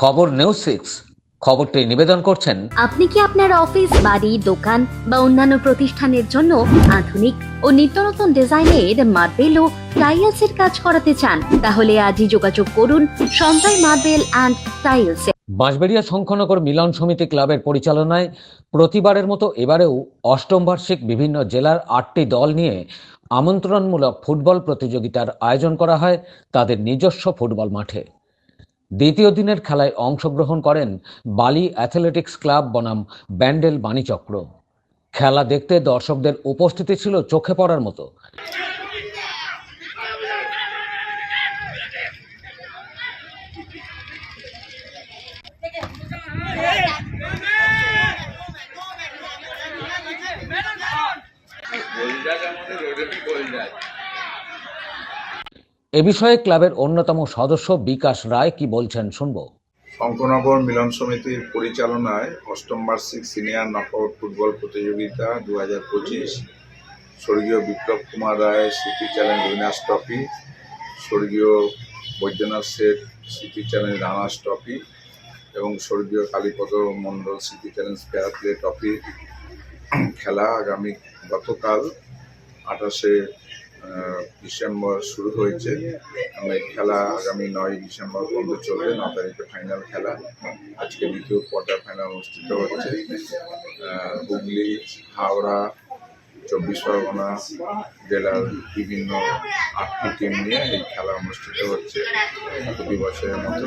খবর news six. খবরটি নিবেদন করছেন আপনি কি আপনার অফিস বাড়ি দোকান বা অন্যান্য প্রতিষ্ঠানের জন্য আধুনিক ও নিত্য নতুন ডিজাইনের মার্বেল ও টাইলসের কাজ করাতে চান? তাহলে আজই যোগাযোগ করুন Sanjay marble and tiles Bansberia Shankhanagar মিলন সমিতি ক্লাবের পরিচালনায় প্রতিবারের মতো এবারেও অষ্টম বার্ষিক বিভিন্ন জেলার আটটি দল নিয়ে আমন্ত্রণমূলক ফুটবল প্রতিযোগিতার আয়োজন করা হয় তাদের নিজস্ব ফুটবল মাঠে। দ্বিতীয় দিনের খেলায় অংশগ্রহণ করেন বালি অ্যাথলেটিক্স ক্লাব বনাম ব্যান্ডেল বাণীচক্র। খেলা দেখতে দর্শকদের উপস্থিতি ছিল চোখে পড়ার মতো। এ বিষয়ে ক্লাবের অন্যতম সদস্য বিকাশ রায় কি বলছেন শুনব। শঙ্করনগর মিলন সমিতির পরিচালনায় অষ্টম বার্ষিক সিনিয়র নকআউট ফুটবল প্রতিযোগিতা দু হাজার পঁচিশ। স্বর্গীয় বিপ্লব কুমার রায় স্মৃতি চ্যালেঞ্জ উইনার্স ট্রফি। স্বর্গীয় বৈদ্যনাথ শেঠ স্মৃতি চ্যালেঞ্জ রানার্স ট্রফি এবং স্বর্গীয় কালীপদ মণ্ডল স্মৃতি চ্যালেঞ্জ ফেয়ার প্লে ট্রফি খেলা আগামী গতকাল আঠাশে ডিসেম্বর শুরু হয়েছে। এই খেলা আগামী নয় ডিসেম্বর পর্যন্ত চলবে, ন তারিখে ফাইনাল খেলা। আজকে দ্বিতীয় কোয়ার্টার ফাইনাল অনুষ্ঠিত হচ্ছে। হুগলি, হাওড়া, চব্বিশ পরগনা জেলার বিভিন্ন আটটি টিম নিয়ে এই খেলা অনুষ্ঠিত হচ্ছে প্রতি বছরের মতো।